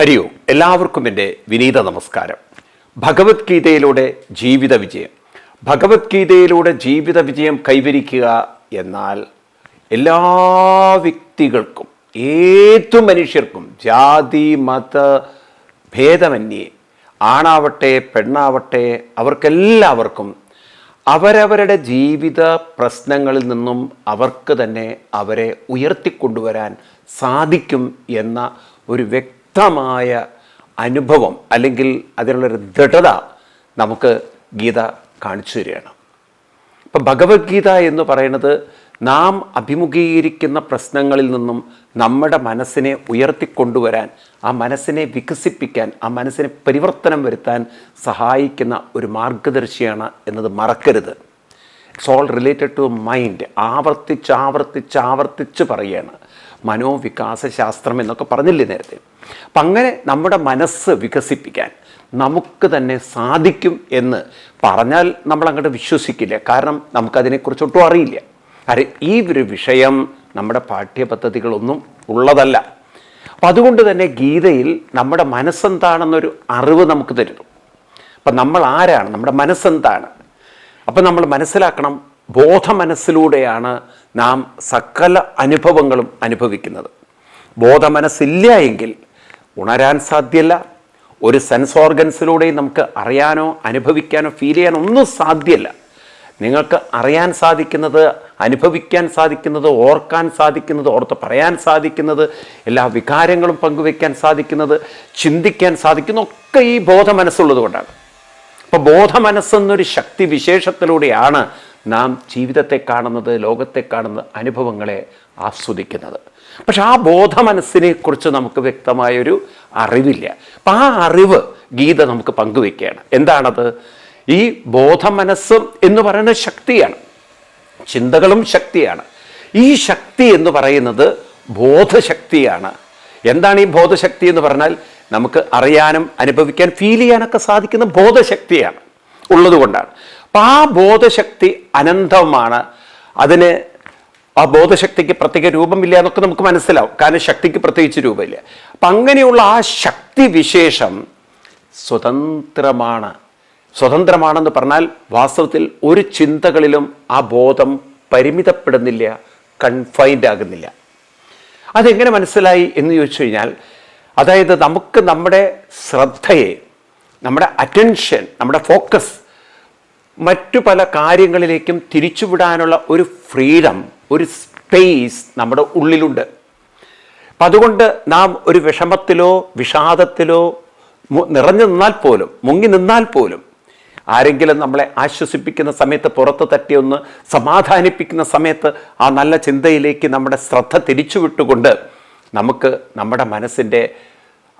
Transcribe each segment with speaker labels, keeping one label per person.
Speaker 1: ഹരി ഓം എല്ലാവർക്കും എന്റെ വിനീത നമസ്കാരം. ഭഗവത്ഗീതയിലൂടെ ജീവിത വിജയം. ഭഗവത്ഗീതയിലൂടെ ജീവിത വിജയം കൈവരിക്കുക എന്നാൽ എല്ലാ വ്യക്തികൾക്കും ഏതു മനുഷ്യർക്കും ജാതി മത ഭേദമന്യേ ആണാവട്ടെ പെണ്ണാവട്ടെ അവർക്കെല്ലാവർക്കും അവരവരുടെ ജീവിത പ്രശ്നങ്ങളിൽ നിന്നും അവർക്ക് തന്നെ അവരെ ഉയർത്തിക്കൊണ്ടുവരാൻ സാധിക്കും എന്ന ഒരു വ്യക്തമായ അനുഭവം അല്ലെങ്കിൽ അതിനുള്ളൊരു ദൃഢത നമുക്ക് ഗീത കാണിച്ചു തരികയാണ്. ഇപ്പം ഭഗവത്ഗീത എന്ന് പറയുന്നത് നാം അഭിമുഖീകരിക്കുന്ന പ്രശ്നങ്ങളിൽ നിന്നും നമ്മുടെ മനസ്സിനെ ഉയർത്തിക്കൊണ്ടുവരാൻ ആ മനസ്സിനെ വികസിപ്പിക്കാൻ ആ മനസ്സിനെ പരിവർത്തനം വരുത്താൻ സഹായിക്കുന്ന ഒരു മാർഗദർശിയാണ് എന്നത് മറക്കരുത്. It's all related to mind ആവർത്തിച്ച് ആവർത്തിച്ച് ആവർത്തിച്ച് പറയുകയാണ്. മനോവികാസ ശാസ്ത്രം എന്നൊക്കെ പറഞ്ഞില്ലേ നേരത്തെ? അപ്പം അങ്ങനെ നമ്മുടെ മനസ്സ് വികസിപ്പിക്കാൻ നമുക്ക് തന്നെ സാധിക്കും എന്ന് പറഞ്ഞാൽ നമ്മൾ അങ്ങോട്ട് വിശ്വസിക്കില്ല. കാരണം നമുക്കതിനെക്കുറിച്ച് ഒട്ടും അറിയില്ല. കാര്യം ഈ ഒരു വിഷയം നമ്മുടെ പാഠ്യപദ്ധതികളൊന്നും ഉള്ളതല്ല. അപ്പം അതുകൊണ്ട് തന്നെ ഗീതയിൽ നമ്മുടെ മനസ്സെന്താണെന്നൊരു അറിവ് നമുക്ക് തരുന്നു. അപ്പം നമ്മൾ ആരാണ്? നമ്മുടെ മനസ്സെന്താണ്? അപ്പം നമ്മൾ മനസ്സിലാക്കണം ബോധ മനസ്സിലൂടെയാണ് നാം സകല അനുഭവങ്ങളും അനുഭവിക്കുന്നത്. ബോധ മനസ്സില്ല എങ്കിൽ ഉണരാൻ സാധ്യല്ല. ഒരു സെൻസ് ഓർഗൻസിലൂടെയും നമുക്ക് അറിയാനോ അനുഭവിക്കാനോ ഫീൽ ചെയ്യാനോ ഒന്നും സാധ്യല്ല. നിങ്ങൾക്ക് അറിയാൻ സാധിക്കുന്നത് അനുഭവിക്കാൻ സാധിക്കുന്നത് ഓർക്കാൻ സാധിക്കുന്നത് ഓർത്ത് പറയാൻ സാധിക്കുന്നത് എല്ലാ വികാരങ്ങളും പങ്കുവെക്കാൻ സാധിക്കുന്നത് ചിന്തിക്കാൻ സാധിക്കുന്ന ഒക്കെ ഈ ബോധ മനസ്സുള്ളത് കൊണ്ടാണ്. അപ്പോൾ ബോധ മനസ്സെന്നൊരു ശക്തി വിശേഷത്തിലൂടെയാണ് നാം ജീവിതത്തെ കാണുന്നത് ലോകത്തെ കാണുന്ന അനുഭവങ്ങളെ ആസ്വദിക്കുന്നത്. പക്ഷെ ആ കുറിച്ച് നമുക്ക് വ്യക്തമായൊരു അറിവില്ല. അപ്പം ആ അറിവ് ഗീത നമുക്ക് പങ്കുവെക്കുകയാണ്. എന്താണത്? ഈ ബോധ മനസ്സ് എന്ന് പറയുന്ന ശക്തിയാണ്. ചിന്തകളും ശക്തിയാണ്. ഈ ശക്തി എന്ന് പറയുന്നത് ബോധശക്തിയാണ്. എന്താണ് ഈ ബോധശക്തി എന്ന് പറഞ്ഞാൽ? നമുക്ക് അറിയാനും അനുഭവിക്കാൻ ഫീൽ ചെയ്യാനൊക്കെ സാധിക്കുന്ന ബോധശക്തിയാണ് ഉള്ളതുകൊണ്ടാണ്. അപ്പം ആ ബോധശക്തി അനന്തമാണ്. അതിന് ആ ബോധശക്തിക്ക് പ്രത്യേക രൂപമില്ല എന്നൊക്കെ നമുക്ക് മനസ്സിലാവും. കാരണം ശക്തിക്ക് പ്രത്യേകിച്ച് രൂപമില്ല. അപ്പം അങ്ങനെയുള്ള ആ ശക്തി വിശേഷം സ്വതന്ത്രമാണ്. സ്വതന്ത്രമാണെന്ന് പറഞ്ഞാൽ വാസ്തവത്തിൽ ഒരു ചിന്തകളിലും ആ ബോധം പരിമിതപ്പെടുന്നില്ല കൺഫൈൻഡ് ആകുന്നില്ല. അതെങ്ങനെ മനസ്സിലായി എന്ന് ചോദിച്ചു കഴിഞ്ഞാൽ അതായത് നമുക്ക് നമ്മുടെ ശ്രദ്ധയെ നമ്മുടെ അറ്റൻഷൻ നമ്മുടെ ഫോക്കസ് മറ്റു പല കാര്യങ്ങളിലേക്കും തിരിച്ചുവിടാനുള്ള ഒരു ഫ്രീഡം ഒരു സ്പേസ് നമ്മുടെ ഉള്ളിലുണ്ട്. അപ്പം അതുകൊണ്ട് നാം ഒരു വിഷമത്തിലോ വിഷാദത്തിലോ നിറഞ്ഞു നിന്നാൽ പോലും മുങ്ങി നിന്നാൽ പോലും ആരെങ്കിലും നമ്മളെ ആശ്വസിപ്പിക്കുന്ന സമയത്ത് പുറത്ത് തട്ടി ഒന്ന് സമാധാനിപ്പിക്കുന്ന സമയത്ത് ആ നല്ല ചിന്തയിലേക്ക് നമ്മുടെ ശ്രദ്ധ തിരിച്ചുവിട്ടുകൊണ്ട് നമുക്ക് നമ്മുടെ മനസ്സിന്റെ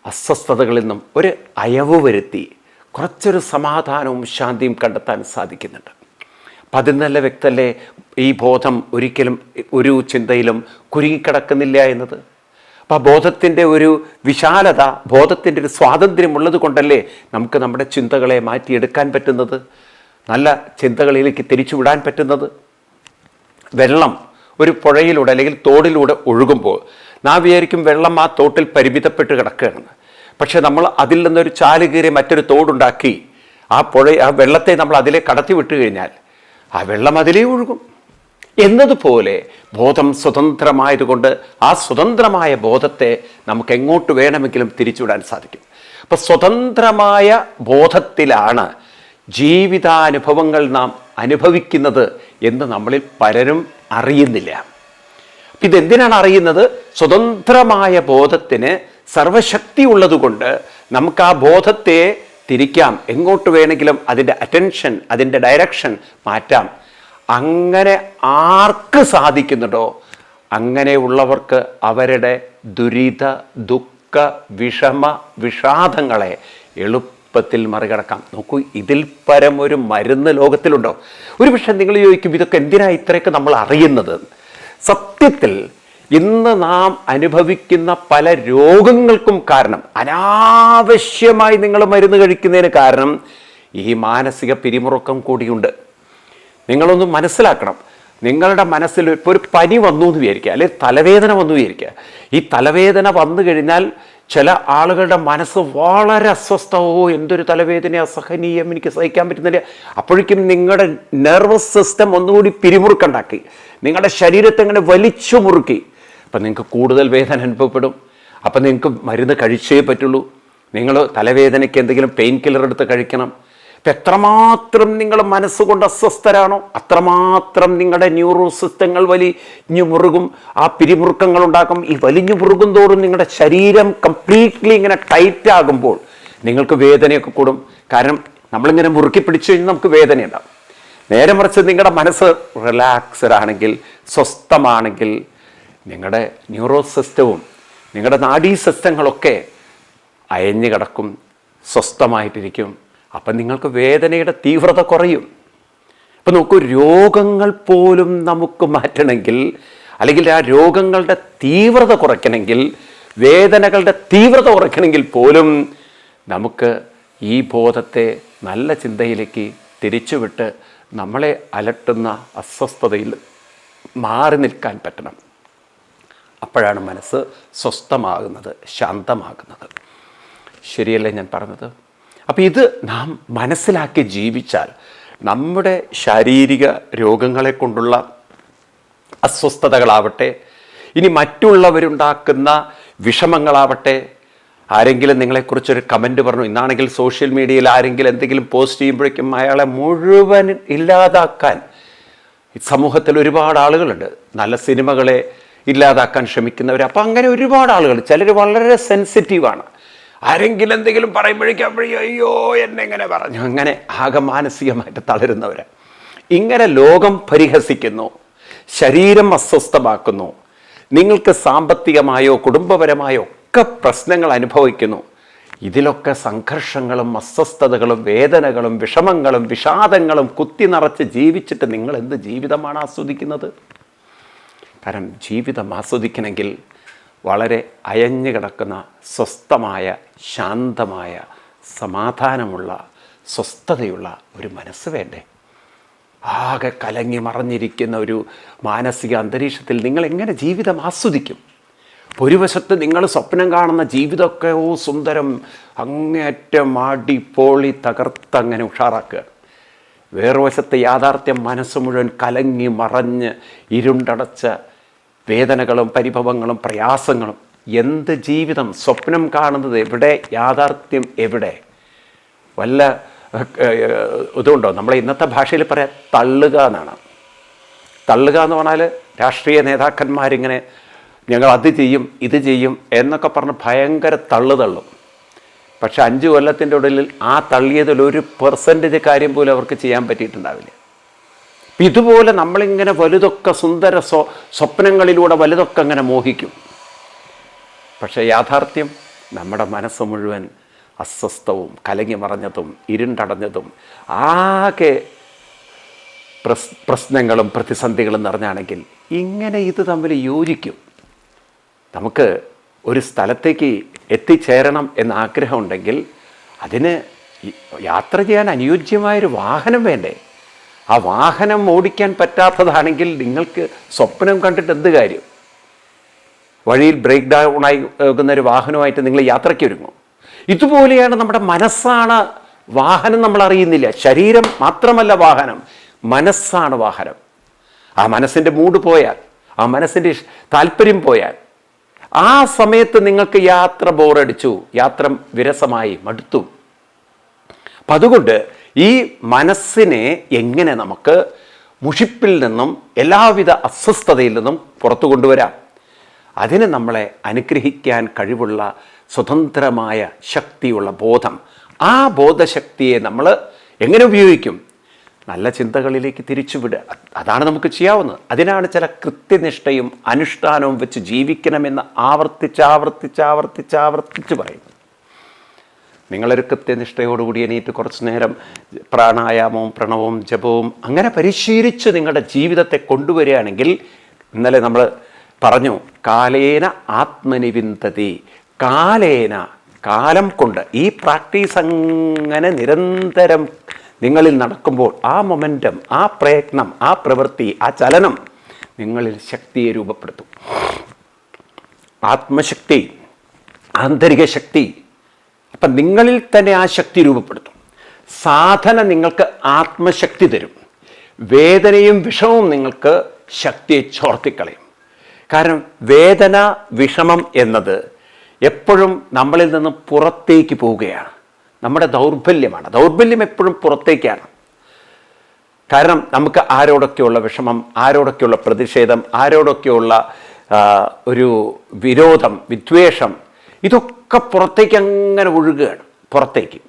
Speaker 1: അസ്വസ്ഥതകളിൽ നിന്നും ഒരു അയവ് വരുത്തി കുറച്ചൊരു സമാധാനവും ശാന്തിയും കണ്ടെത്താൻ സാധിക്കുന്നുണ്ട്. അതിൽ വ്യക്തല്ലേ ഈ ബോധം ഒരിക്കലും ഒരു ചിന്തയിലും കുരുങ്ങിക്കിടക്കുന്നില്ല എന്നത്? അപ്പോൾ ബോധത്തിന്റെ ഒരു വിശാലത ബോധത്തിന്റെ ഒരു സ്വാതന്ത്ര്യം ഉള്ളത് കൊണ്ടല്ലേ നമുക്ക് നമ്മുടെ ചിന്തകളെ മാറ്റിയെടുക്കാൻ പറ്റുന്നത്? നല്ല ചിന്തകളിലേക്ക് തിരിച്ചു വിടാൻ പറ്റുന്നത്? വെള്ളം ഒരു പുഴയിലൂടെ അല്ലെങ്കിൽ തോടിലൂടെ ഒഴുകുമ്പോൾ നാം വിചാരിക്കും വെള്ളം ആ തോട്ടിൽ പരിമിതപ്പെട്ട് കിടക്കുകയാണ്. പക്ഷെ നമ്മൾ അതിൽ നിന്നൊരു ചാൽ കീറി മറ്റൊരു തോടുണ്ടാക്കി ആ പുഴ ആ വെള്ളത്തെ നമ്മൾ അതിലെ കടത്തി വിട്ടു കഴിഞ്ഞാൽ ആ വെള്ളം അതിലേ ഒഴുകും. എന്നതുപോലെ ബോധം സ്വതന്ത്രമായതുകൊണ്ട് ആ സ്വതന്ത്രമായ ബോധത്തെ നമുക്ക് എങ്ങോട്ട് വേണമെങ്കിലും തിരിച്ചുവിടാൻ സാധിക്കും. അപ്പൊ സ്വതന്ത്രമായ ബോധത്തിലാണ് ജീവിതാനുഭവങ്ങൾ നാം അനുഭവിക്കുന്നത് എന്ന് നമ്മളിൽ പലരും അറിയുന്നില്ല. ഇതെന്തിനാണ് അറിയുന്നത്? സ്വതന്ത്രമായ ബോധത്തിന് സർവശക്തി ഉള്ളതുകൊണ്ട് നമുക്ക് ആ ബോധത്തെ തിരിക്കാം. എങ്ങോട്ട് വേണമെങ്കിലും അതിന്റെ അറ്റൻഷൻ അതിന്റെ ഡയറക്ഷൻ മാറ്റാം. അങ്ങനെ ആർക്ക് സാധിക്കുന്നുണ്ടോ? അങ്ങനെയുള്ളവർക്ക് അവരുടെ ദുരിത ദുഃഖ വിഷമ വിഷാദങ്ങളെ എളുപ്പത്തിൽ മറികടക്കാം. നോക്കൂ ഇതിൽ പരം ഒരു മരുന്ന് ലോകത്തിലുണ്ടോ? ഒരു പക്ഷേ നിങ്ങൾ ചോദിക്കും ഇതൊക്കെ എന്തിനാണ് ഇത്രയൊക്കെ നമ്മൾ അറിയുന്നത്? സത്യത്തിൽ ഇന്ന് നാം അനുഭവിക്കുന്ന പല രോഗങ്ങൾക്കും കാരണം അനാവശ്യമായി നിങ്ങൾ മരുന്ന് കഴിക്കുന്നതിന് കാരണം ഈ മാനസിക പിരിമുറുക്കം കൂടിയുണ്ട്. നിങ്ങളൊന്ന് മനസ്സിലാക്കണം. നിങ്ങളുടെ മനസ്സിൽ ഇപ്പോൾ ഒരു പനി വന്നു എന്ന് വിചാരിക്കുക അല്ലെങ്കിൽ തലവേദന വന്നു വിചാരിക്കുക. ഈ തലവേദന വന്നു കഴിഞ്ഞാൽ ചില ആളുകളുടെ മനസ്സ് വളരെ അസ്വസ്ഥമോ എന്തൊരു തലവേദന അസഹനീയം എനിക്ക് സഹിക്കാൻ പറ്റുന്നില്ല. അപ്പോഴേക്കും നിങ്ങളുടെ നെർവസ് സിസ്റ്റം ഒന്നുകൂടി പിരിമുറുക്കുണ്ടാക്കി. നിങ്ങളുടെ ശരീരത്തെ അങ്ങനെ വലിച്ചു മുറുക്കി. അപ്പം നിങ്ങൾക്ക് കൂടുതൽ വേദന അനുഭവപ്പെടും. അപ്പം നിങ്ങൾക്ക് മരുന്ന് കഴിച്ചേ പറ്റുള്ളൂ. നിങ്ങൾ തലവേദനയ്ക്ക് എന്തെങ്കിലും പെയിൻ കില്ലർ എടുത്ത് കഴിക്കണം. ഇപ്പം എത്രമാത്രം നിങ്ങൾ മനസ്സുകൊണ്ട് അസ്വസ്ഥരാണോ അത്രമാത്രം നിങ്ങളുടെ ന്യൂറോ സിസ്റ്റങ്ങൾ വലിഞ്ഞു മുറുകും. ആ പിരിമുറുക്കങ്ങൾ ഉണ്ടാക്കും. ഈ വലിഞ്ഞു മുറുകും തോറും നിങ്ങളുടെ ശരീരം കംപ്ലീറ്റ്ലി ഇങ്ങനെ ടൈറ്റ് ആകുമ്പോൾ നിങ്ങൾക്ക് വേദനയൊക്കെ കൂടും. കാരണം നമ്മളിങ്ങനെ മുറുക്കി പിടിച്ചു കഴിഞ്ഞാൽ നമുക്ക് വേദന ഉണ്ടാവും നേരെ മറിച്ച് നിങ്ങളുടെ മനസ്സ് റിലാക്സ്ഡ് ആണെങ്കിൽ സ്വസ്ഥമാണെങ്കിൽ നിങ്ങളുടെ ന്യൂറോ സിസ്റ്റവും നിങ്ങളുടെ നാഡീ സിസ്റ്റങ്ങളൊക്കെ അയഞ്ഞു കിടക്കും സ്വസ്ഥമായിട്ടിരിക്കും. അപ്പം നിങ്ങൾക്ക് വേദനയുടെ തീവ്രത കുറയും. അപ്പം നോക്കൂ രോഗങ്ങൾ പോലും നമുക്ക് മാറ്റണമെങ്കിൽ അല്ലെങ്കിൽ ആ രോഗങ്ങളുടെ തീവ്രത കുറയ്ക്കണമെങ്കിൽ വേദനകളുടെ തീവ്രത കുറയ്ക്കണമെങ്കിൽ പോലും നമുക്ക് ഈ ബോധത്തെ നല്ല ചിന്തയിലേക്ക് തിരിച്ചുവിട്ട് നമ്മളെ അലട്ടുന്ന അസ്വസ്ഥതയിൽ മാറി നിൽക്കാൻ പറ്റണം. അപ്പോഴാണ് മനസ്സ് സ്വസ്ഥമാകുന്നത് ശാന്തമാകുന്നത്. ശരിയല്ലേ ഞാൻ പറഞ്ഞത്? അപ്പോൾ ഇത് നാം മനസ്സിലാക്കി ജീവിച്ചാൽ നമ്മുടെ ശാരീരിക രോഗങ്ങളെ കൊണ്ടുള്ള അസ്വസ്ഥതകളാവട്ടെ ഇനി മറ്റുള്ളവരുണ്ടാക്കുന്ന വിഷമങ്ങളാവട്ടെ ആരെങ്കിലും നിങ്ങളെക്കുറിച്ചൊരു കമന്റ് പറഞ്ഞു ഇന്നാണെങ്കിൽ സോഷ്യൽ മീഡിയയിൽ ആരെങ്കിലും എന്തെങ്കിലും പോസ്റ്റ് ചെയ്യുമ്പോഴേക്കും അയാളെ മുഴുവൻ ഇല്ലാതാക്കാൻ സമൂഹത്തിൽ ഒരുപാട് ആളുകളുണ്ട്. നല്ല സിനിമകളെ ഇല്ലാതാക്കാൻ ശ്രമിക്കുന്നവർ അപ്പം അങ്ങനെ ഒരുപാട് ആളുകൾ ചിലർ വളരെ സെൻസിറ്റീവാണ് ആരെങ്കിലും എന്തെങ്കിലും പറയുമ്പോഴേക്കും അപ്പോഴേ അയ്യോ എന്നെ ഇങ്ങനെ പറഞ്ഞു. അങ്ങനെ ആകെ മാനസികമായിട്ട് തളരുന്നവർ ഇങ്ങനെ ലോകം പരിഹസിക്കുന്നു ശരീരം അസ്വസ്ഥമാക്കുന്നു നിങ്ങൾക്ക് സാമ്പത്തികമായോ കുടുംബപരമായോ ഒക്കെ പ്രശ്നങ്ങൾ അനുഭവിക്കുന്നു. ഇതിലൊക്കെ സംഘർഷങ്ങളും അസ്വസ്ഥതകളും വേദനകളും വിഷമങ്ങളും വിഷാദങ്ങളും കുത്തി നിറച്ച് ജീവിച്ചിട്ട് നിങ്ങൾ എന്ത് ജീവിതമാണ് ആസ്വദിക്കുന്നത്? കാരണം ജീവിതം ആസ്വദിക്കണമെങ്കിൽ വളരെ അയഞ്ഞു കിടക്കുന്ന സ്വസ്ഥമായ ശാന്തമായ സമാധാനമുള്ള സ്വസ്ഥതയുള്ള ഒരു മനസ്സ് വേണ്ടേ? ആകെ കലങ്ങി മറഞ്ഞിരിക്കുന്ന ഒരു മാനസിക അന്തരീക്ഷത്തിൽ നിങ്ങൾ എങ്ങനെ ജീവിതം ആസ്വദിക്കും? ഒരു വശത്ത് നിങ്ങൾ സ്വപ്നം കാണുന്ന ജീവിതമൊക്കെ ഓ സുന്ദരം അങ്ങേറ്റം ആടി പോളി തകർത്തങ്ങനെ ഉഷാറാക്കുക. വേറൊരു വശത്ത് യാഥാർത്ഥ്യം മനസ്സ് മുഴുവൻ കലങ്ങി മറഞ്ഞ് ഇരുണ്ടടച്ച വേദനകളും പരിഭവങ്ങളും പ്രയാസങ്ങളും എന്ത് ജീവിതം സ്വപ്നം കാണുന്നത് എവിടെ യാഥാർത്ഥ്യം എവിടെ? വല്ല ഇതുണ്ടോ? നമ്മളെ ഇന്നത്തെ ഭാഷയിൽ പറയാം തള്ളുക എന്നാണ്. തള്ളുക എന്ന് പറഞ്ഞാൽ രാഷ്ട്രീയ നേതാക്കന്മാരിങ്ങനെ ഞങ്ങൾ അത് ചെയ്യും ഇത് ചെയ്യും എന്നൊക്കെ പറഞ്ഞ് ഭയങ്കര തള്ളു തള്ളും. പക്ഷെ അഞ്ച് കൊല്ലത്തിന്റെ ഉള്ളിൽ ആ തള്ളിയതിൽ ഒരു പെർസെന്റേജ് കാര്യം പോലും അവർക്ക് ചെയ്യാൻ പറ്റിയിട്ടുണ്ടാവില്ല. ഇതുപോലെ നമ്മളിങ്ങനെ വലുതൊക്കെ സുന്ദര സ്വ സ്വപ്നങ്ങളിലൂടെ വലുതൊക്കെ അങ്ങനെ മോഹിക്കും. പക്ഷേ യാഥാർത്ഥ്യം നമ്മുടെ മനസ്സ് മുഴുവൻ അസ്വസ്ഥവും കലങ്ങി മറഞ്ഞതും ഇരുണ്ടടഞ്ഞതും ആകെ പ്രസ് പ്രശ്നങ്ങളും പ്രതിസന്ധികളും നിറഞ്ഞാണെങ്കിൽ ഇങ്ങനെ ഇത് തമ്മിൽ യോജിക്കും. നമുക്ക് ഒരു സ്ഥലത്തേക്ക് എത്തിച്ചേരണം എന്ന ആഗ്രഹമുണ്ടെങ്കിൽ അതിന് യാത്ര ചെയ്യാൻ അനുയോജ്യമായൊരു വാഹനം വേണ്ടേ? ആ വാഹനം ഓടിക്കാൻ പറ്റാത്തതാണെങ്കിൽ നിങ്ങൾക്ക് സ്വപ്നം കണ്ടിട്ട് എന്ത് കാര്യം? വഴിയിൽ ബ്രേക്ക് ഡൗൺ ആയി വെക്കുന്ന ഒരു വാഹനമായിട്ട് നിങ്ങൾ യാത്രയ്ക്ക് ഒരുങ്ങും. ഇതുപോലെയാണ് നമ്മുടെ മനസ്സാണ് വാഹനം നമ്മൾ അറിയുന്നില്ല. ശരീരം മാത്രമല്ല വാഹനം മനസ്സാണ് വാഹനം. ആ മനസ്സിന്റെ മൂഡ് പോയാൽ ആ മനസ്സിന്റെ താല്പര്യം പോയാൽ ആ സമയത്ത് നിങ്ങൾക്ക് യാത്ര ബോറടിച്ചു യാത്ര വിരസമായി മടുത്തു. അപ്പം അതുകൊണ്ട് ഈ മനസ്സിനെ എങ്ങനെ നമുക്ക് മുഷിപ്പിൽ നിന്നും എല്ലാവിധ അസ്വസ്ഥതയിൽ നിന്നും പുറത്തു കൊണ്ടുവരാം? അതിനെ നമ്മളെ അനുഗ്രഹിക്കാൻ കഴിവുള്ള സ്വതന്ത്രമായ ശക്തിയുള്ള ബോധം. ആ ബോധശക്തിയെ നമ്മൾ എങ്ങനെ ഉപയോഗിക്കും? നല്ല ചിന്തകളിലേക്ക് തിരിച്ചുവിടുക അതാണ് നമുക്ക് ചെയ്യാവുന്നത്. അതിനാണ് ചില കൃത്യനിഷ്ഠയും അനുഷ്ഠാനവും വെച്ച് ജീവിക്കണമെന്ന് ആവർത്തിച്ച് ആവർത്തിച്ച് ആവർത്തിച്ച് ആവർത്തിച്ച് പറയുന്നത്. നിങ്ങളൊരു കൃത്യനിഷ്ഠയോടുകൂടി എണീറ്റ് കുറച്ച് നേരം പ്രാണായാമവും പ്രണവവും ജപവും അങ്ങനെ പരിശീലിച്ച് നിങ്ങളുടെ ജീവിതത്തെ കൊണ്ടുവരികയാണെങ്കിൽ ഇന്നലെ നമ്മൾ പറഞ്ഞു കാലേന ആത്മനിവിന്തതി കാലേന കാലം കൊണ്ട് ഈ പ്രാക്ടീസ് അങ്ങനെ നിരന്തരം നിങ്ങളിൽ നടക്കുമ്പോൾ ആ മൊമെന്റം ആ പ്രയത്നം ആ പ്രവൃത്തി ആ ചലനം നിങ്ങളിൽ ശക്തിയെ രൂപപ്പെടുത്തും. ആത്മശക്തി ആന്തരിക ശക്തി അപ്പം നിങ്ങളിൽ തന്നെ ആ ശക്തി രൂപപ്പെടുത്തും. സാധന നിങ്ങൾക്ക് ആത്മശക്തി തരും. വേദനയും വിഷമവും നിങ്ങൾക്ക് ശക്തിയെ ചോർത്തിക്കളയും. കാരണം വേദന വിഷമം എന്നത് എപ്പോഴും നമ്മളിൽ നിന്ന് പുറത്തേക്ക് പോവുകയാണ്. നമ്മുടെ ദൗർബല്യമാണ്. ദൗർബല്യം എപ്പോഴും പുറത്തേക്കാണ്. കാരണം നമുക്ക് ആരോടൊക്കെയുള്ള വിഷമം ആരോടൊക്കെയുള്ള പ്രതിഷേധം ആരോടൊക്കെയുള്ള ഒരു വിരോധം വിദ്വേഷം ഇതൊക്കെ പുറത്തേക്ക് അങ്ങനെ ഒഴുകുകയാണ് പുറത്തേക്ക്.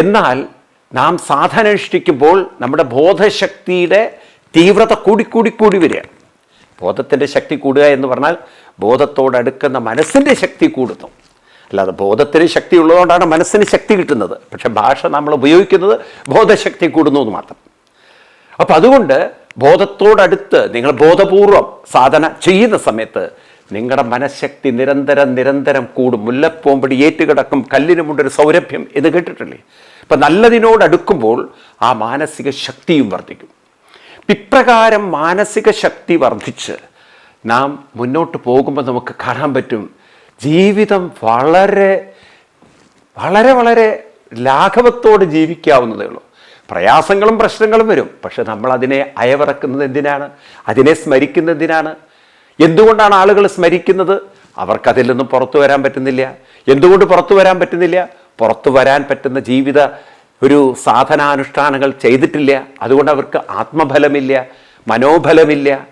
Speaker 1: എന്നാൽ നാം സാധന അനുഷ്ഠിക്കുമ്പോൾ നമ്മുടെ ബോധശക്തിയുടെ തീവ്രത കൂടിക്കൂടി കൂടി വരികയാണ് ബോധത്തിന്റെ ശക്തി കൂടുക എന്ന് പറഞ്ഞാൽ ബോധത്തോടടുക്കുന്ന മനസ്സിന്റെ ശക്തി കൂടുന്നു. അല്ലാതെ ബോധത്തിന് ശക്തി ഉള്ളതുകൊണ്ടാണ് മനസ്സിന് ശക്തി കിട്ടുന്നത്. പക്ഷെ ഭാഷ നമ്മൾ ഉപയോഗിക്കുന്നത് ബോധശക്തി കൂടുന്നു എന്ന് മാത്രം. അപ്പം അതുകൊണ്ട് ബോധത്തോടടുത്ത് നിങ്ങൾ ബോധപൂർവം സാധന ചെയ്യുന്ന സമയത്ത് നിങ്ങളുടെ മനഃശക്തി നിരന്തരം നിരന്തരം കൂടും. മുല്ലപ്പോമ്പടി ഏറ്റുകിടക്കും. കല്ലിനുമുണ്ടൊരു സൗരഭ്യം എന്ന് കേട്ടിട്ടില്ലേ? അപ്പം നല്ലതിനോടടുക്കുമ്പോൾ ആ മാനസിക ശക്തിയും വർദ്ധിക്കും. ഇപ്രകാരം മാനസിക ശക്തി വർദ്ധിച്ച് നാം മുന്നോട്ട് പോകുമ്പോൾ നമുക്ക് കാണാൻ പറ്റും ജീവിതം വളരെ വളരെ വളരെ ലാഘവത്തോടെ ജീവിക്കാവുന്നതേ ഉള്ളൂ. പ്രയാസങ്ങളും പ്രശ്നങ്ങളും വരും. പക്ഷെ നമ്മൾ അതിനെ അയവിറക്കുന്നത് എന്തിനാണ്? അതിനെ സ്മരിക്കുന്നതിനാണ് എന്തുകൊണ്ടാണ് ആളുകൾ സ്മരിക്കുന്നത്? അവർക്കതിൽ നിന്നും പുറത്തു വരാൻ പറ്റുന്നില്ല. എന്തുകൊണ്ട് പുറത്തു വരാൻ പറ്റുന്നില്ല? പുറത്തു വരാൻ പറ്റുന്ന ജീവിത ഒരു സാധനാനുഷ്ഠാനങ്ങൾ ചെയ്തിട്ടില്ല. അതുകൊണ്ട് അവർക്ക് ആത്മഫലമില്ല മനോബലമില്ല.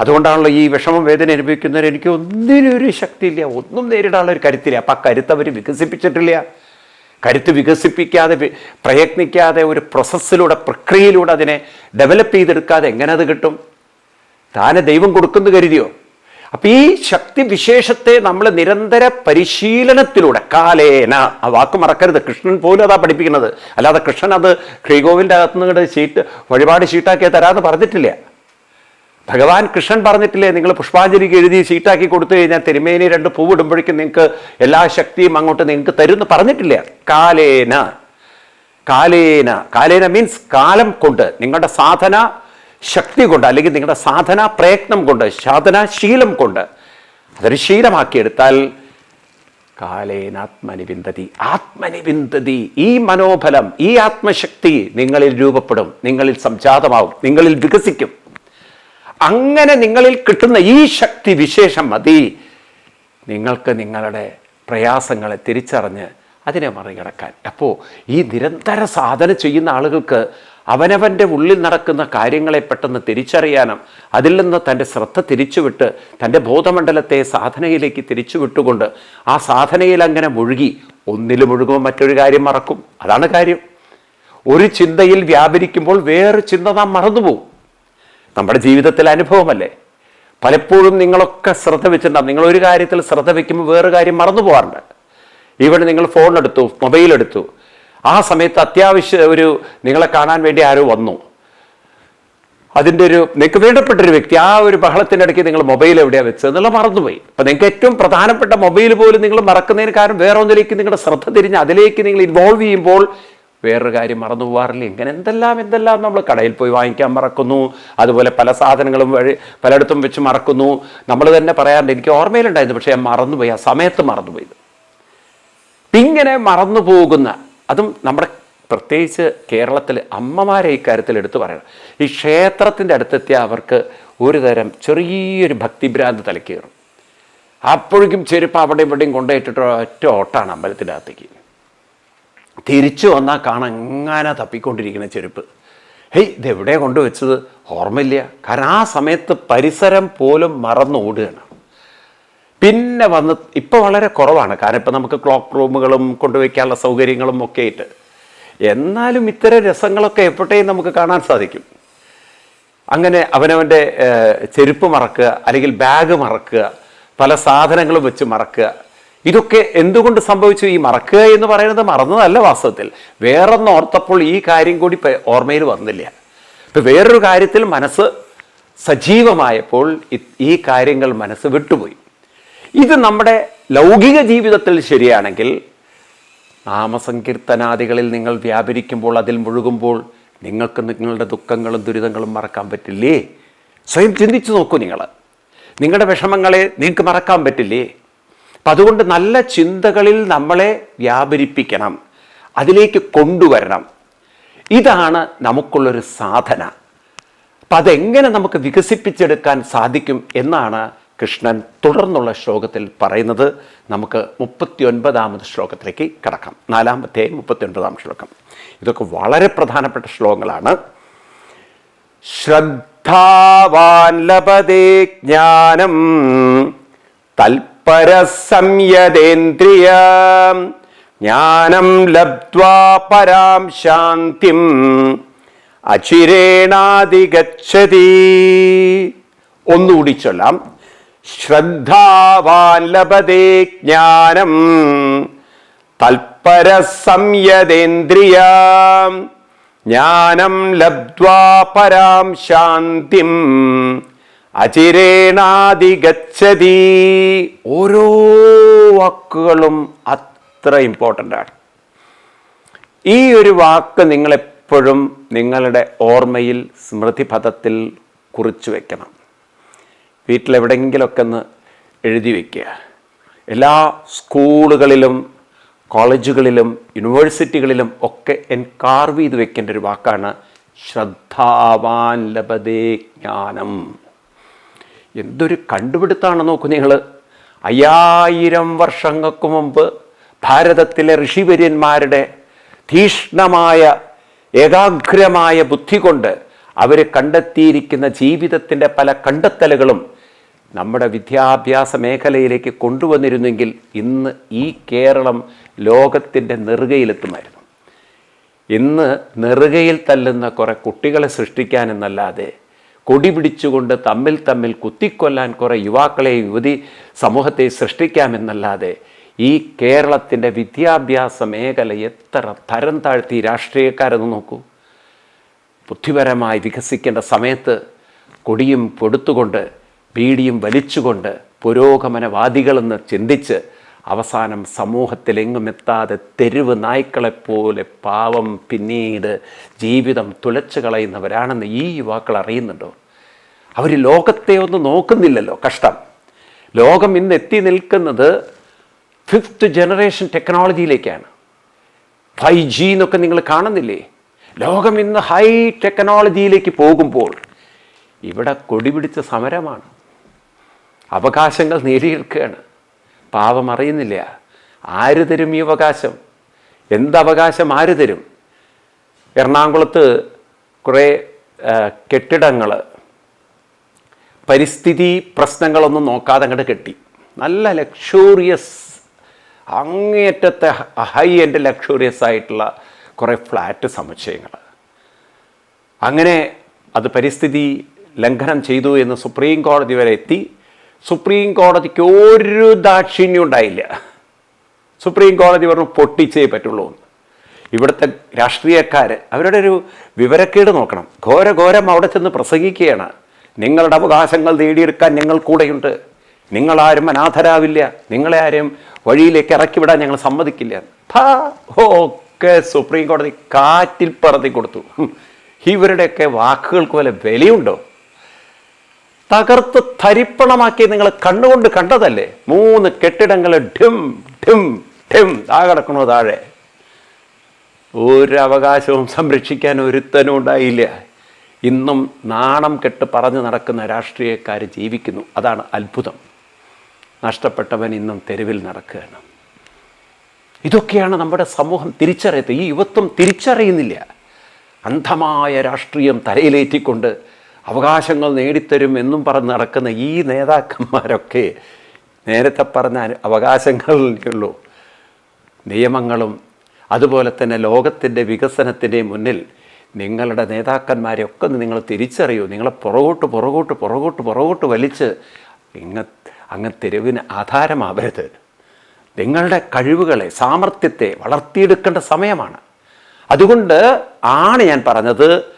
Speaker 1: അതുകൊണ്ടാണല്ലോ ഈ വിഷമം വേദന അനുഭവിക്കുന്നവർ എനിക്ക് ഒന്നിനും ഒരു ശക്തിയില്ല. ഒന്നും നേരിടാനുള്ള ഒരു കരുത്തില്ല. അപ്പം ആ കരുത്ത് അവർ വികസിപ്പിച്ചിട്ടില്ല. കരുത്ത് വികസിപ്പിക്കാതെ പ്രയത്നിക്കാതെ ഒരു പ്രോസസ്സിലൂടെ പ്രക്രിയയിലൂടെ അതിനെ ഡെവലപ്പ് ചെയ്തെടുക്കാതെ എങ്ങനെ അത് കിട്ടും? താനെ ദൈവം കൊടുക്കുന്നു കരുതിയോ? അപ്പൊ ഈ ശക്തി വിശേഷത്തെ നമ്മൾ നിരന്തര പരിശീലനത്തിലൂടെ കാലേന ആ വാക്ക് മറക്കരുത്. കൃഷ്ണൻ പോലും അതാ പഠിപ്പിക്കുന്നത്. അല്ലാതെ കൃഷ്ണൻ അത് ശ്രീകോവിലിന്റെ അകത്ത് നിങ്ങളുടെ ഷീറ്റ് വഴിപാട് ഷീട്ടാക്കി തരാമെന്ന് പറഞ്ഞിട്ടില്ല. ഭഗവാൻ കൃഷ്ണൻ പറഞ്ഞിട്ടില്ലേ നിങ്ങൾ പുഷ്പാഞ്ജലിക്ക് എഴുതി ഷീറ്റാക്കി കൊടുത്തു കഴിഞ്ഞാൽ തിരുമേനി രണ്ട് പൂവിടുമ്പോഴേക്കും നിങ്ങൾക്ക് എല്ലാ ശക്തിയും അങ്ങോട്ട് നിങ്ങൾക്ക് തരുമെന്ന് പറഞ്ഞിട്ടില്ല. കാലേന. കാലേന. കാലേന മീൻസ് കാലം കൊണ്ട് നിങ്ങളുടെ സാധന ശക്തി കൊണ്ട് അല്ലെങ്കിൽ നിങ്ങളുടെ സാധന പ്രയത്നം കൊണ്ട് സാധന ശീലം കൊണ്ട് അതൊരു ശീലമാക്കിയെടുത്താൽ കാലേനാത്മനിവിന്ദതി ആത്മനിവിന്ദതി ഈ മനോബലം ഈ ആത്മശക്തി നിങ്ങളിൽ രൂപപ്പെടും നിങ്ങളിൽ സംജാതമാവും നിങ്ങളിൽ വികസിക്കും. അങ്ങനെ നിങ്ങളിൽ കിട്ടുന്ന ഈ ശക്തി വിശേഷം മതി. നിങ്ങൾക്ക് നിങ്ങളുടെ പ്രയാസങ്ങളെ തിരിച്ചറിഞ്ഞ് അതിനെ മറികടക്കാൻ. അപ്പോൾ ഈ നിരന്തര സാധന ചെയ്യുന്ന ആളുകൾക്ക് അവനവന്റെ ഉള്ളിൽ നടക്കുന്ന കാര്യങ്ങളെ പെട്ടെന്ന് തിരിച്ചറിയാനും അതിൽ നിന്ന് തന്റെ ശ്രദ്ധ തിരിച്ചുവിട്ട് തന്റെ ബോധമണ്ഡലത്തെ സാധനയിലേക്ക് തിരിച്ചുവിട്ടുകൊണ്ട് ആ സാധനയിൽ അങ്ങനെ മുഴുകി ഒന്നിലും മുഴുകുമ്പോൾ മറ്റൊരു കാര്യം മറക്കും. അതാണ് കാര്യം. ഒരു ചിന്തയിൽ വ്യാപരിക്കുമ്പോൾ വേറെ ചിന്ത നാം മറന്നുപോകും. നമ്മുടെ ജീവിതത്തിൽ അനുഭവമല്ലേ? പലപ്പോഴും നിങ്ങളൊക്കെ ശ്രദ്ധ വെച്ചിട്ടുണ്ടാകും നിങ്ങൾ ഒരു കാര്യത്തിൽ ശ്രദ്ധ വെക്കുമ്പോൾ വേറെ കാര്യം മറന്നു പോകാറുണ്ട് ഇവിടെ നിങ്ങൾ ഫോൺ എടുത്തു മൊബൈൽ എടുത്തു. ആ സമയത്ത് അത്യാവശ്യ ഒരു നിങ്ങളെ കാണാൻ വേണ്ടി ആരോ വന്നു. അതിന്റെ ഒരു നിങ്ങൾക്ക് വേണ്ടപ്പെട്ടൊരു വ്യക്തി ആ ഒരു ബഹളത്തിന്റെ ഇടയ്ക്ക് നിങ്ങൾ മൊബൈൽ എവിടെയാണ് വെച്ചത് എന്നുള്ള മറന്നുപോയി. അപ്പം നിങ്ങൾക്ക് ഏറ്റവും പ്രധാനപ്പെട്ട മൊബൈൽ പോലും നിങ്ങൾ മറക്കുന്നതിന് കാരണം വേറെ ഒന്നിലേക്ക് നിങ്ങളുടെ ശ്രദ്ധ തിരിഞ്ഞ് അതിലേക്ക് നിങ്ങൾ ഇൻവോൾവ് ചെയ്യുമ്പോൾ വേറൊരു കാര്യം മറന്നു പോകാറില്ല ഇങ്ങനെ എന്തെല്ലാം എന്തെല്ലാം നമ്മൾ കടയിൽ പോയി വാങ്ങിക്കാൻ മറക്കുന്നു അതുപോലെ പല സാധനങ്ങളും വഴി പലയിടത്തും വെച്ച് മറക്കുന്നു. നമ്മൾ തന്നെ പറയാറുണ്ട് എനിക്ക് ഓർമ്മയിലുണ്ടായിരുന്നു പക്ഷേ ഞാൻ മറന്നുപോയി ആ സമയത്ത് മറന്നുപോയി ഇങ്ങനെ മറന്നു പോകുന്ന അതും നമ്മുടെ പ്രത്യേകിച്ച് കേരളത്തിൽ അമ്മമാരെ ഇക്കാര്യത്തിൽ എടുത്തു പറയണം. ഈ ക്ഷേത്രത്തിന്റെ അടുത്തെത്തിയ അവർക്ക് ഒരു തരം ചെറിയൊരു ഭക്തിഭ്രാന്ത് തലക്കേറും അപ്പോഴേക്കും ചെരുപ്പ് അവിടെ ഇവിടെയും കൊണ്ടുപോയിട്ടിട്ട് ഒറ്റ ഓട്ടാണ് അമ്പലത്തിന്റെ അകത്തേക്ക്. തിരിച്ചു വന്നാൽ കാണാൻ എങ്ങനെ തപ്പിക്കൊണ്ടിരിക്കുന്ന ചെരുപ്പ്. ഹേയ് ഇതെവിടെ കൊണ്ടുവച്ചത്? ഓർമ്മയില്ല. കാരണം ആ സമയത്ത് പരിസരം പോലും മറന്നു ഓടുകയാണ്. പിന്നെ വന്ന് ഇപ്പോൾ വളരെ കുറവാണ്. കാരണം ഇപ്പം നമുക്ക് ക്ലോക്ക് റൂമുകളും കൊണ്ടുവയ്ക്കാനുള്ള സൗകര്യങ്ങളും ഒക്കെ ആയിട്ട്. എന്നാലും ഇത്തരം രസങ്ങളൊക്കെ എപ്പോഴത്തേയും നമുക്ക് കാണാൻ സാധിക്കും. അങ്ങനെ അവനവന്റെ ചെരുപ്പ് മറക്കുക അല്ലെങ്കിൽ ബാഗ് മറക്കുക പല സാധനങ്ങളും വെച്ച് മറക്കുക. ഇതൊക്കെ എന്തുകൊണ്ട് സംഭവിച്ചു? ഈ മറക്കുക എന്ന് പറയുന്നത് മറന്നതല്ല വാസ്തവത്തിൽ. വേറൊന്ന് ഓർത്തപ്പോൾ ഈ കാര്യം കൂടി ഓർമ്മയിൽ വന്നില്ല. ഇപ്പം വേറൊരു കാര്യത്തിൽ മനസ്സ് സജീവമായപ്പോൾ ഈ കാര്യങ്ങൾ മനസ്സ് വിട്ടുപോയി. ഇത് നമ്മുടെ ലൗകിക ജീവിതത്തിൽ ശരിയാണെങ്കിൽ നാമസങ്കീർത്തനാദികളിൽ നിങ്ങൾ വ്യാപരിക്കുമ്പോൾ അതിൽ മുഴുകുമ്പോൾ നിങ്ങൾക്ക് നിങ്ങളുടെ ദുഃഖങ്ങളും ദുരിതങ്ങളും മറക്കാൻ പറ്റില്ലേ? സ്വയം ചിന്തിച്ചു നോക്കൂ നിങ്ങൾ. നിങ്ങളുടെ വിഷമങ്ങളെ നിങ്ങൾക്ക് മറക്കാൻ പറ്റില്ലേ? അപ്പം അതുകൊണ്ട് നല്ല ചിന്തകളിൽ നമ്മളെ വ്യാപരിപ്പിക്കണം. അതിലേക്ക് കൊണ്ടുവരണം. ഇതാണ് നമുക്കുള്ളൊരു സാധന. അപ്പം അതെങ്ങനെ നമുക്ക് വികസിപ്പിച്ചെടുക്കാൻ സാധിക്കും എന്നാണ് കൃഷ്ണൻ തുടർന്നുള്ള ശ്ലോകത്തിൽ പറയുന്നത് നമുക്ക് മുപ്പത്തി ഒൻപതാമത് ശ്ലോകത്തിലേക്ക് കടക്കാം. നാലാമത്തെ മുപ്പത്തി ഒൻപതാം ശ്ലോകം. ഇതൊക്കെ വളരെ പ്രധാനപ്പെട്ട ശ്ലോകങ്ങളാണ്. ശ്രദ്ധാവാൻ ലഭതേ ജ്ഞാനം തൽപര സംയതേന്ദ്രിയ ജ്ഞാനം ലബ്ധ്വാ പരാം ശാന്തിം അചിരേണാധിഗച്ഛതി. ഒന്നുകൂടി ചൊല്ലാം. ശ്രദ്ധാവാൻ ലഭതേ ജ്ഞാനം തൽപര സംയതേന്ദ്രിയ ജ്ഞാനം ലബ്ധ്വാ പരാം ശാന്തിം അചിരേണാധിഗച്ഛതി. ഓരോ വാക്കുകളും അത്ര ഇമ്പോർട്ടന്റ് ആണ്. ഈ ഒരു വാക്ക് നിങ്ങളെപ്പോഴും നിങ്ങളുടെ ഓർമ്മയിൽ സ്മൃതിപഥത്തിൽ കുറിച്ചു വെക്കണം. വീട്ടിലെവിടെയെങ്കിലുമൊക്കെ ഒന്ന് എഴുതി വയ്ക്കുക എല്ലാ സ്കൂളുകളിലും കോളേജുകളിലും യൂണിവേഴ്സിറ്റികളിലും ഒക്കെ എൻ കാർവ് ചെയ്ത് വെക്കേണ്ട ഒരു വാക്കാണ് ശ്രദ്ധാവാൻ ലഭതേ ജ്ഞാനം. എന്തൊരു കണ്ടുപിടുത്താണ് നോക്കൂ നിങ്ങൾ അയ്യായിരം വർഷങ്ങൾക്ക് മുമ്പ് ഭാരതത്തിലെ ഋഷിവര്യന്മാരുടെ തീഷ്ണമായ ഏകാഗ്രമായ ബുദ്ധി കൊണ്ട് അവർ കണ്ടെത്തിയിരിക്കുന്ന ജീവിതത്തിന്റെ പല കണ്ടെത്തലുകളും നമ്മുടെ വിദ്യാഭ്യാസ മേഖലയിലേക്ക് കൊണ്ടുവന്നിരുന്നെങ്കിൽ ഇന്ന് ഈ കേരളം ലോകത്തിന്റെ നെറുകയിലെത്തുമായിരുന്നു. ഇന്ന് നെറുകയിൽ തല്ലുന്ന കുറേ കുട്ടികളെ സൃഷ്ടിക്കാനെന്നല്ലാതെ കൊടി പിടിച്ചുകൊണ്ട് തമ്മിൽ തമ്മിൽ കുത്തിക്കൊല്ലാൻ കുറേ യുവാക്കളെ യുവതി സമൂഹത്തെ സൃഷ്ടിക്കാമെന്നല്ലാതെ ഈ കേരളത്തിന്റെ വിദ്യാഭ്യാസ മേഖല എത്ര തരം താഴ്ത്തി രാഷ്ട്രീയക്കാരെന്ന് നോക്കൂ. ബുദ്ധിപരമായി വികസിക്കേണ്ട സമയത്ത് കൊടിയും പൊടുത്തുകൊണ്ട് ബീഡിയും വലിച്ചുകൊണ്ട് പുരോഗമനവാദികളെന്ന് ചിന്തിച്ച് അവസാനം സമൂഹത്തിലെങ്ങും എത്താതെ തെരുവ് നായ്ക്കളെപ്പോലെ പാവം പിന്നീട് ജീവിതം തുലച്ചു കളയുന്നവരാണെന്ന് ഈ യുവാക്കൾ അറിയുന്നുണ്ടോ? അവർ ലോകത്തെ ഒന്ന് നോക്കുന്നില്ലല്ലോ കഷ്ടം. ലോകം ഇന്ന് എത്തി നിൽക്കുന്നത് ഫിഫ്ത്ത് ജനറേഷൻ ടെക്നോളജിയിലേക്കാണ് ഫൈവ് ജി എന്നൊക്കെ നിങ്ങൾ കാണുന്നില്ലേ? ലോകം ഇന്ന് ഹൈ ടെക്നോളജിയിലേക്ക് പോകുമ്പോൾ ഇവിടെ കൊടിപിടിച്ച സമരമാണ്. അവകാശങ്ങൾ നേടിയെടുക്കുകയാണ് പാവം അറിയുന്നില്ല. ആര് തരും ഈ അവകാശം? എന്തവകാശം ആര് തരും? എറണാകുളത്ത് കുറേ കെട്ടിടങ്ങൾ പരിസ്ഥിതി പ്രശ്നങ്ങളൊന്നും നോക്കാതെ അങ്ങോട്ട് കെട്ടി. നല്ല ലക്ഷൂറിയസ് അങ്ങേറ്റത്തെ ഹൈ എൻഡ് ലക്ഷൂറിയസ് ആയിട്ടുള്ള കുറേ ഫ്ലാറ്റ് സമുച്ചയങ്ങൾ അങ്ങനെ അത് പരിസ്ഥിതി ലംഘനം ചെയ്തു എന്ന് സുപ്രീം കോടതി വരെ എത്തി. സുപ്രീം കോടതിക്ക് ഒരു ദാക്ഷിണ്യം ഉണ്ടായില്ല. സുപ്രീം കോടതി പറഞ്ഞു പൊട്ടിച്ചേ പറ്റുള്ളൂ എന്ന്. ഇവിടുത്തെ രാഷ്ട്രീയക്കാർ അവരുടെ ഒരു വിവരക്കേട് നോക്കണം. ഘോര ഘോരം അവിടെ ചെന്ന് പ്രസംഗിക്കുകയാണ്. നിങ്ങളുടെ അവകാശങ്ങൾ നേടിയെടുക്കാൻ ഞങ്ങൾ കൂടെയുണ്ട്. നിങ്ങളാരും അനാഥരാവില്ല. നിങ്ങളെ ആരും വഴിയിലേക്ക് ഇറക്കി വിടാൻ ഞങ്ങൾ സമ്മതിക്കില്ല. ഒക്കെ സുപ്രീം കോടതി കാറ്റിൽ പറത്തി കൊടുത്തു. ഇവരുടെയൊക്കെ വാക്കുകൾക്ക് വല്ല വിലയുണ്ടോ തകർത്ത് തരിപ്പണമാക്കി നിങ്ങൾ കണ്ണുകൊണ്ട് കണ്ടതല്ലേ? മൂന്ന് കെട്ടിടങ്ങൾ ഡിം ഡിം ഡിം ആ കിടക്കണോ താഴെ. ഒരവകാശവും സംരക്ഷിക്കാൻ ഒരുത്തനും ഉണ്ടായില്ല. ഇന്നും നാണം കെട്ട് പറഞ്ഞു നടക്കുന്ന രാഷ്ട്രീയക്കാർ ജീവിക്കുന്നു. അതാണ് അത്ഭുതം. നഷ്ടപ്പെട്ടവൻ ഇന്നും തെരുവിൽ നടക്കുകയാണ്. ഇതൊക്കെയാണ് നമ്മുടെ സമൂഹം തിരിച്ചറിയത്ത് ഈ യുവത്വം തിരിച്ചറിയുന്നില്ല. അന്ധമായ രാഷ്ട്രീയം തലയിലേറ്റിക്കൊണ്ട് അവകാശങ്ങൾ നേടിത്തരും എന്നും പറഞ്ഞ് നടക്കുന്ന ഈ നേതാക്കന്മാരൊക്കെ നേരത്തെ പറഞ്ഞ അവകാശങ്ങളുള്ളൂ നിയമങ്ങളും അതുപോലെ തന്നെ ലോകത്തിന്റെ വികസനത്തിന്റെ മുന്നിൽ നിങ്ങളുടെ നേതാക്കന്മാരെ ഒക്കെ നിങ്ങൾ തിരിച്ചറിയൂ. നിങ്ങളെ പുറകോട്ട് പുറകോട്ട് പുറകോട്ട് പുറകോട്ട് വലിച്ച് ഇങ്ങ അങ്ങ് തെരുവിന് ആധാരമാവരുത്. നിങ്ങളുടെ കഴിവുകളെ സാമർത്ഥ്യത്തെ വളർത്തിയെടുക്കേണ്ട സമയമാണ്. അതുകൊണ്ട് ആണ് ഞാൻ പറഞ്ഞത്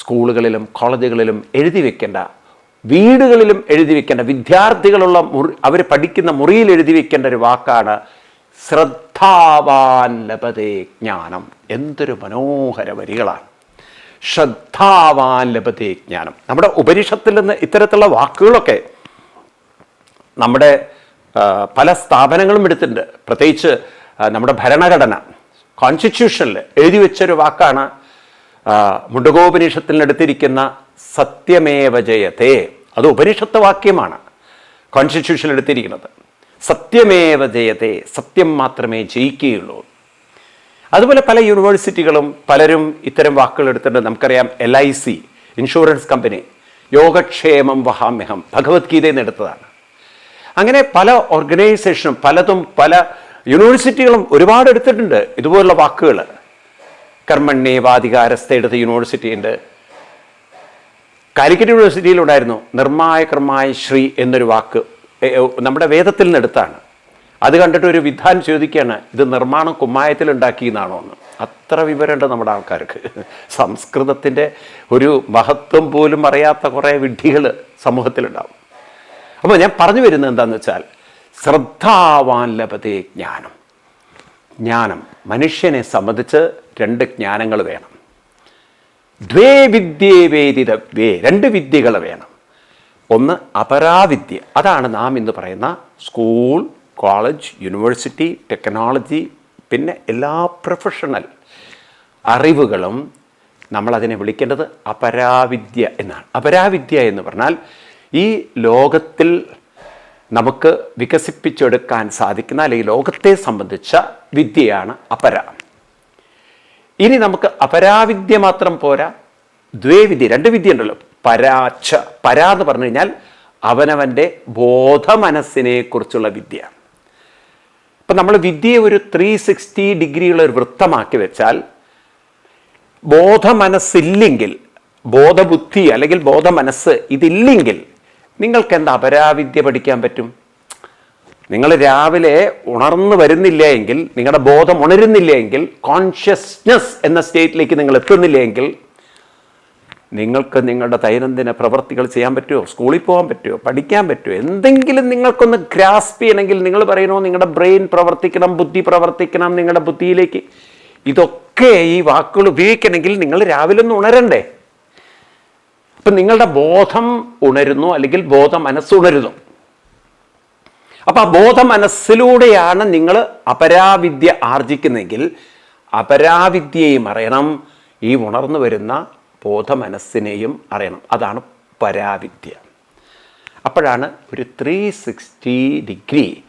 Speaker 1: സ്കൂളുകളിലും കോളേജുകളിലും എഴുതി വെക്കേണ്ട വീടുകളിലും എഴുതി വെക്കേണ്ട വിദ്യാർത്ഥികളുള്ള മുറി അവർ പഠിക്കുന്ന മുറിയിൽ എഴുതി വെക്കേണ്ട ഒരു വാക്കാണ് ശ്രദ്ധാവാൻ ലഭതേ ജ്ഞാനം. എന്തൊരു മനോഹര വരികളാണ്. ശ്രദ്ധാവാൻ ലഭതേ ജ്ഞാനം. നമ്മുടെ ഉപനിഷത്തിൽ നിന്ന് ഇത്തരത്തിലുള്ള വാക്കുകളൊക്കെ നമ്മുടെ പല സ്ഥാപനങ്ങളും എടുത്തിട്ടുണ്ട്. പ്രത്യേകിച്ച് നമ്മുടെ ഭരണഘടന കോൺസ്റ്റിറ്റ്യൂഷനിൽ എഴുതി വെച്ചൊരു വാക്കാണ് എടുത്തിരിക്കുന്ന സത്യമേവ ജയത്തെ അത് ഉപനിഷത്ത് വാക്യമാണ് കോൺസ്റ്റിറ്റ്യൂഷനിൽ എടുത്തിരിക്കുന്നത് സത്യമേവ ജയത്തെ സത്യം മാത്രമേ ജയിക്കുകയുള്ളൂ. അതുപോലെ പല യൂണിവേഴ്സിറ്റികളും പലരും ഇത്തരം വാക്കുകൾ എടുത്തിട്ടുണ്ട് നമുക്കറിയാം L I C insurance company യോഗക്ഷേമം വഹാമ്യഹം ഭഗവത്ഗീതയിൽ നിന്ന് എടുത്തതാണ്. അങ്ങനെ പല ഓർഗനൈസേഷനും പലതും പല യൂണിവേഴ്സിറ്റികളും ഒരുപാട് എടുത്തിട്ടുണ്ട് ഇതുപോലുള്ള വാക്കുകൾ കർമ്മണ്യേവാധികാരസ്ഥ എടുത്ത യൂണിവേഴ്സിറ്റി ഉണ്ട് കാലിക്കറ്റ് യൂണിവേഴ്സിറ്റിയിലുണ്ടായിരുന്നു നിർമ്മായകർമായ ശ്രീ എന്നൊരു വാക്ക്. നമ്മുടെ വേദത്തിൽ നിന്നെടുത്താണ്. അത് കണ്ടിട്ട് ഒരു വിധാൻ ചോദിക്കുകയാണ് ഇത് നിർമ്മാണം കുമ്മായത്തിൽ എന്ന്. അത്ര വിവരമുണ്ട് നമ്മുടെ ആൾക്കാർക്ക്. സംസ്കൃതത്തിന്റെ ഒരു മഹത്വം പോലും അറിയാത്ത കുറേ വിഡ്ഢികൾ സമൂഹത്തിലുണ്ടാവും. അപ്പോൾ ഞാൻ പറഞ്ഞു വരുന്നത് എന്താണെന്ന് വെച്ചാൽ ശ്രദ്ധാവാൻ ലഭതേ ജ്ഞാനം. ജ്ഞാനം മനുഷ്യനെ സംബന്ധിച്ച് രണ്ട് ജ്ഞാനങ്ങൾ വേണം. ദ്വേ വിദ്യേ വേദിത വേ രണ്ട് വിദ്യകൾ വേണം. ഒന്ന് അപരാവിദ്യ അതാണ് നാം ഇന്ന് പറയുന്ന സ്കൂൾ കോളേജ് യൂണിവേഴ്സിറ്റി ടെക്നോളജി പിന്നെ എല്ലാ പ്രൊഫഷണൽ അറിവുകളും നമ്മളതിനെ വിളിക്കേണ്ടത് അപരാവിദ്യ എന്നാണ്. അപരാവിദ്യ എന്ന് പറഞ്ഞാൽ ഈ ലോകത്തിൽ നമുക്ക് വികസിപ്പിച്ചെടുക്കാൻ സാധിക്കുന്ന അല്ലെങ്കിൽ ലോകത്തെ സംബന്ധിച്ച വിദ്യയാണ് അപര. ഇനി നമുക്ക് അപരാവിദ്യ മാത്രം പോരാ. ദ്വേവിദ്യ രണ്ട് വിദ്യ ഉണ്ടല്ലോ. പരാച്ച പരാ എന്ന് പറഞ്ഞു കഴിഞ്ഞാൽ അവനവന്റെ ബോധമനസ്സിനെ കുറിച്ചുള്ള വിദ്യ. ഇപ്പം നമ്മൾ വിദ്യയെ ഒരു ത്രീ സിക്സ്റ്റി ഡിഗ്രിയുള്ള ഒരു വൃത്തമാക്കി വെച്ചാൽ ബോധമനസ്സില്ലെങ്കിൽ ബോധബുദ്ധി അല്ലെങ്കിൽ ബോധമനസ്സ് ഇതില്ലെങ്കിൽ നിങ്ങൾക്ക് എന്താ അപരാവിദ്യ പഠിക്കാൻ പറ്റും? നിങ്ങൾ രാവിലെ ഉണർന്നു വരുന്നില്ല എങ്കിൽ നിങ്ങളുടെ ബോധം ഉണരുന്നില്ല എങ്കിൽ കോൺഷ്യസ്നെസ് എന്ന സ്റ്റേറ്റിലേക്ക് നിങ്ങൾ എത്തുന്നില്ല എങ്കിൽ നിങ്ങൾക്ക് നിങ്ങളുടെ ദൈനംദിന പ്രവൃത്തികൾ ചെയ്യാൻ പറ്റുമോ? സ്കൂളിൽ പോകാൻ പറ്റുമോ? പഠിക്കാൻ പറ്റുമോ? എന്തെങ്കിലും നിങ്ങൾക്കൊന്ന് ഗ്രാസ്പ് ചെയ്യണമെങ്കിൽ നിങ്ങൾ പറയണോ നിങ്ങളുടെ ബ്രെയിൻ പ്രവർത്തിക്കണം ബുദ്ധി പ്രവർത്തിക്കണം നിങ്ങളുടെ ബുദ്ധിയിലേക്ക്. ഇതൊക്കെ ഈ വാക്കുകൾ ഉപയോഗിക്കണമെങ്കിൽ നിങ്ങൾ രാവിലെ ഒന്ന് ഉണരണ്ടേ. അപ്പം നിങ്ങളുടെ ബോധം ഉണരുന്നു അല്ലെങ്കിൽ ബോധം മനസ്സുണരുന്നു. അപ്പൊ ആ ബോധ മനസ്സിലൂടെയാണ് നിങ്ങൾ അപരാവിദ്യ ആർജിക്കുന്നെങ്കിൽ അപരാവിദ്യയും അറിയണം. ഈ ഉണർന്നു വരുന്ന ബോധ മനസ്സിനെയും അറിയണം. അതാണ് പരാവിദ്യ. അപ്പോഴാണ് ഒരു ത്രീ സിക്സ്റ്റി ഡിഗ്രി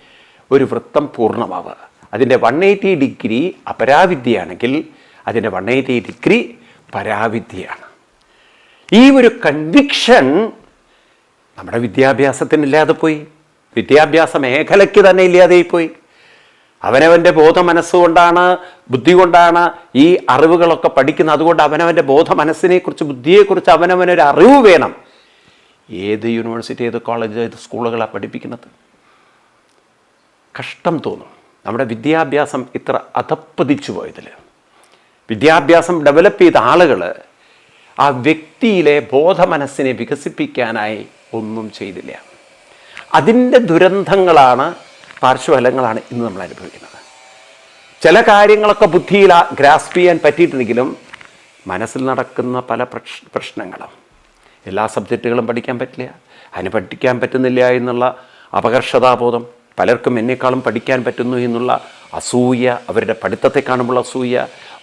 Speaker 1: ഒരു വൃത്തം പൂർണമാവുക. അതിന്റെ വൺ എയ്റ്റി ഡിഗ്രി അപരാവിദ്യയാണെങ്കിൽ അതിന്റെ വൺ എയ്റ്റി ഡിഗ്രി പരാവിദ്യയാണ്. ഈ ഒരു കൺവിക്ഷൻ നമ്മുടെ വിദ്യാഭ്യാസത്തിനില്ലാതെ പോയി. വിദ്യാഭ്യാസ മേഖലയ്ക്ക് തന്നെ ഇല്ലാതെ പോയി അവനവന്റെ ബോധ മനസ്സുകൊണ്ടാണ് ബുദ്ധി കൊണ്ടാണ് ഈ അറിവുകളൊക്കെ പഠിക്കുന്നത്. അതുകൊണ്ട് അവനവന്റെ ബോധ മനസ്സിനെക്കുറിച്ച് ബുദ്ധിയെക്കുറിച്ച് അവനവനൊരു അറിവ് വേണം. ഏത് യൂണിവേഴ്സിറ്റി ഏത് കോളേജ് ഏത് സ്കൂളുകളാണ് പഠിപ്പിക്കുന്നത്? കഷ്ടം തോന്നും. നമ്മുടെ വിദ്യാഭ്യാസം ഇത്ര അധപ്പതിച്ചു പോയതിൽ വിദ്യാഭ്യാസം ഡെവലപ്പ് ചെയ്ത ആളുകൾ ആ വ്യക്തിയിലെ ബോധമനസ്സിനെ വികസിപ്പിക്കാനായി ഒന്നും ചെയ്തില്ല. അതിന്റെ ദുരന്തങ്ങളാണ് പാർശ്വഫലങ്ങളാണ് ഇന്ന് നമ്മൾ അനുഭവിക്കുന്നത്. ചില കാര്യങ്ങളൊക്കെ ബുദ്ധിയിൽ ഗ്രാസ്പ് ചെയ്യാൻ പറ്റിയിട്ടുണ്ടെങ്കിലും മനസ്സിൽ നടക്കുന്ന പല പ്രശ് പ്രശ്നങ്ങളും. എല്ലാ സബ്ജക്റ്റുകളും പഠിക്കാൻ പറ്റില്ല. അതിന് പഠിക്കാൻ പറ്റുന്നില്ല എന്നുള്ള അപകർഷതാബോധം. പലർക്കും എന്നെക്കാളും പഠിക്കാൻ പറ്റുന്നു എന്നുള്ള അസൂയ അവരുടെ പഠിത്തത്തെ കാണുമ്പോൾ അസൂയ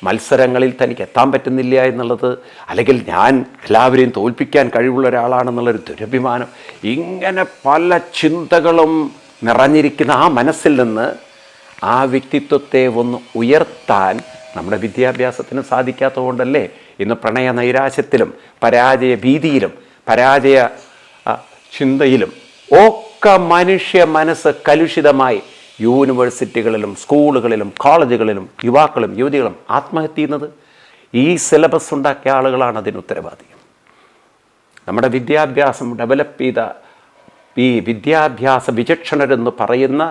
Speaker 1: മത്സരങ്ങളിൽ തനിക്ക് എത്താൻ പറ്റുന്നില്ല എന്നുള്ളത് അല്ലെങ്കിൽ ഞാൻ എല്ലാവരെയും തോൽപ്പിക്കാൻ കഴിവുള്ള ഒരാളാണെന്നുള്ളൊരു ദുരഭിമാനം ഇങ്ങനെ പല ചിന്തകളും നിറഞ്ഞിരിക്കുന്ന ആ മനസ്സിൽ നിന്ന് ആ വ്യക്തിത്വത്തെ ഒന്ന് ഉയർത്താൻ നമ്മുടെ വിദ്യാഭ്യാസത്തിന് സാധിക്കാത്തതുകൊണ്ടല്ലേ? ഇന്ന് പ്രണയ നൈരാശ്യത്തിലും പരാജയ ഭീതിയിലും പരാജയ ചിന്തയിലും ഒക്കെ മനുഷ്യ മനസ്സ് കലുഷിതമായി യൂണിവേഴ്സിറ്റികളിലും സ്കൂളുകളിലും കോളേജുകളിലും യുവാക്കളും യുവതികളും ആത്മഹത്യ ചെയ്യുന്നത് ഈ സിലബസ് ഉണ്ടാക്കിയ ആളുകളാണ് അതിന് ഉത്തരവാദി. നമ്മുടെ വിദ്യാഭ്യാസം ഡെവലപ്പ് ചെയ്ത ഈ വിദ്യാഭ്യാസ വിചക്ഷണരെന്ന് പറയുന്ന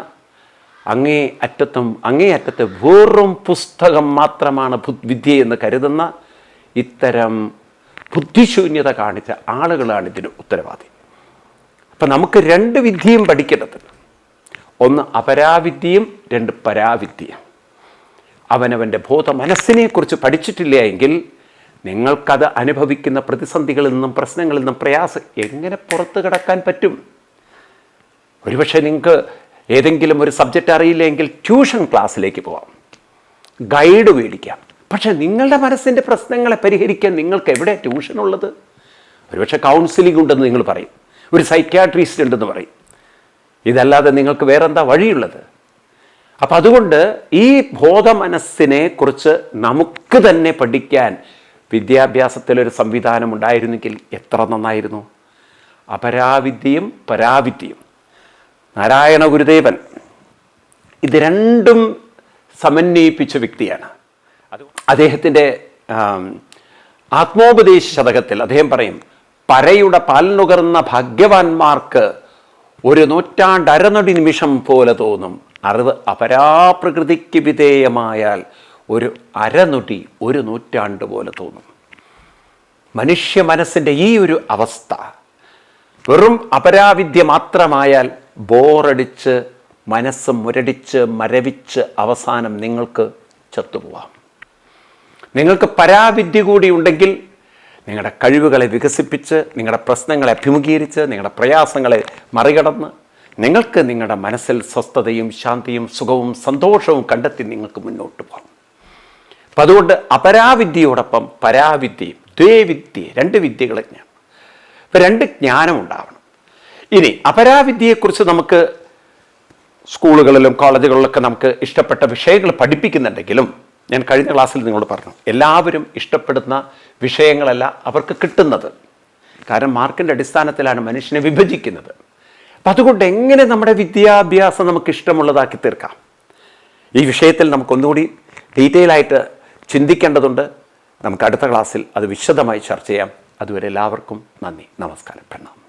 Speaker 1: അങ്ങേ അറ്റത്തും അങ്ങേ അറ്റത്ത് വെറും പുസ്തകം മാത്രമാണ് വിദ്യയെന്ന് കരുതുന്ന ഇത്തരം ബുദ്ധിശൂന്യത കാണിച്ച ആളുകളാണ് ഇതിന് ഉത്തരവാദി. അപ്പം നമുക്ക് രണ്ട് വിദ്യയും പഠിക്കേണ്ടത് ഒന്ന് അപരാവിദ്യയും രണ്ട് പരാവിദ്യയും. അവനവന്റെ ബോധ മനസ്സിനെക്കുറിച്ച് പഠിച്ചിട്ടില്ല എങ്കിൽ നിങ്ങൾക്കത് അനുഭവിക്കുന്ന പ്രതിസന്ധികളിൽ നിന്നും പ്രശ്നങ്ങളിൽ നിന്നും പ്രയാസം എങ്ങനെ പുറത്തു കിടക്കാൻ പറ്റും? ഒരുപക്ഷെ നിങ്ങൾക്ക് ഏതെങ്കിലും ഒരു സബ്ജക്റ്റ് അറിയില്ലെങ്കിൽ ട്യൂഷൻ ക്ലാസ്സിലേക്ക് പോവാം. ഗൈഡ് മേടിക്കാം. പക്ഷേ നിങ്ങളുടെ മനസ്സിന്റെ പ്രശ്നങ്ങളെ പരിഹരിക്കാൻ നിങ്ങൾക്ക് എവിടെ ട്യൂഷൻ ഉള്ളത് ഒരുപക്ഷെ കൗൺസിലിംഗ് ഉണ്ടെന്ന് നിങ്ങൾ പറയും. ഒരു സൈക്യാട്രിസ്റ്റ് ഉണ്ടെന്ന് പറയും. ഇതല്ലാതെ നിങ്ങൾക്ക് വേറെന്താ വഴിയുള്ളത്? അപ്പം അതുകൊണ്ട് ഈ ബോധ മനസ്സിനെ കുറിച്ച് നമുക്ക് തന്നെ പഠിക്കാൻ വിദ്യാഭ്യാസത്തിലൊരു സംവിധാനം ഉണ്ടായിരുന്നെങ്കിൽ എത്ര നന്നായിരുന്നു? അപരാവിദ്യയും പരാവിദ്യയും. നാരായണ ഗുരുദേവൻ ഇത് രണ്ടും സമന്വയിപ്പിച്ച വ്യക്തിയാണ്. അദ്ദേഹത്തിന്റെ ആത്മോപദേശ ശതകത്തിൽ അദ്ദേഹം പറയും പരയുടെ പാൽ നുകർന്ന ഭാഗ്യവാന്മാർക്ക് ഒരു നൂറ്റാണ്ട് അരനൊടി നിമിഷം പോലെ തോന്നും. അറിവ് അപരാപ്രകൃതിക്ക് വിധേയമായാൽ ഒരു അരനൊടി ഒരു നൂറ്റാണ്ട് പോലെ തോന്നും. മനുഷ്യ മനസ്സിന്റെ ഈ ഒരു അവസ്ഥ വെറും അപരാവിദ്യ മാത്രമായാൽ ബോറടിച്ച് മനസ്സ് മുരടിച്ച് മരവിച്ച് അവസാനം നിങ്ങൾക്ക് ചത്തുപോവാം. നിങ്ങൾക്ക് പരാവിദ്യ കൂടി ഉണ്ടെങ്കിൽ നിങ്ങളുടെ കഴിവുകളെ വികസിപ്പിച്ച് നിങ്ങളുടെ പ്രശ്നങ്ങളെ അഭിമുഖീകരിച്ച് നിങ്ങളുടെ പ്രയാസങ്ങളെ മറികടന്ന് നിങ്ങൾക്ക് നിങ്ങളുടെ മനസ്സിൽ സ്വസ്ഥതയും ശാന്തിയും സുഖവും സന്തോഷവും കണ്ടെത്തി നിങ്ങൾക്ക് മുന്നോട്ട് പോകാം. അപ്പം അതുകൊണ്ട് അപരാവിദ്യയോടൊപ്പം പരാവിദ്യയും ദ്വേവിദ്യ രണ്ട് വിദ്യകൾ ജ്ഞാനം ഇപ്പം രണ്ട് ജ്ഞാനം ഉണ്ടാവണം. ഇനി അപരാവിദ്യയെക്കുറിച്ച് നമുക്ക് സ്കൂളുകളിലും കോളേജുകളിലൊക്കെ നമുക്ക് ഇഷ്ടപ്പെട്ട വിഷയങ്ങൾ പഠിപ്പിക്കുന്നുണ്ടെങ്കിലും ഞാൻ കഴിഞ്ഞ ക്ലാസ്സിൽ നിങ്ങളോട് പറഞ്ഞു എല്ലാവരും ഇഷ്ടപ്പെടുന്ന വിഷയങ്ങളല്ല അവർക്ക് കിട്ടുന്നത്. കാരണം മാർക്കിന്റെ അടിസ്ഥാനത്തിലാണ് മനുഷ്യനെ വിഭജിക്കുന്നത്. അപ്പം അതുകൊണ്ട് എങ്ങനെ നമ്മുടെ വിദ്യാഭ്യാസം നമുക്ക് ഇഷ്ടമുള്ളതാക്കി തീർക്കാം? ഈ വിഷയത്തിൽ നമുക്കൊന്നുകൂടി ഡീറ്റെയിൽ ആയിട്ട് ചിന്തിക്കേണ്ടതുണ്ട്. നമുക്ക് അടുത്ത ക്ലാസ്സിൽ അത് വിശദമായി ചർച്ച ചെയ്യാം. അതുവരെ എല്ലാവർക്കും നന്ദി. നമസ്കാരം. പ്രണാം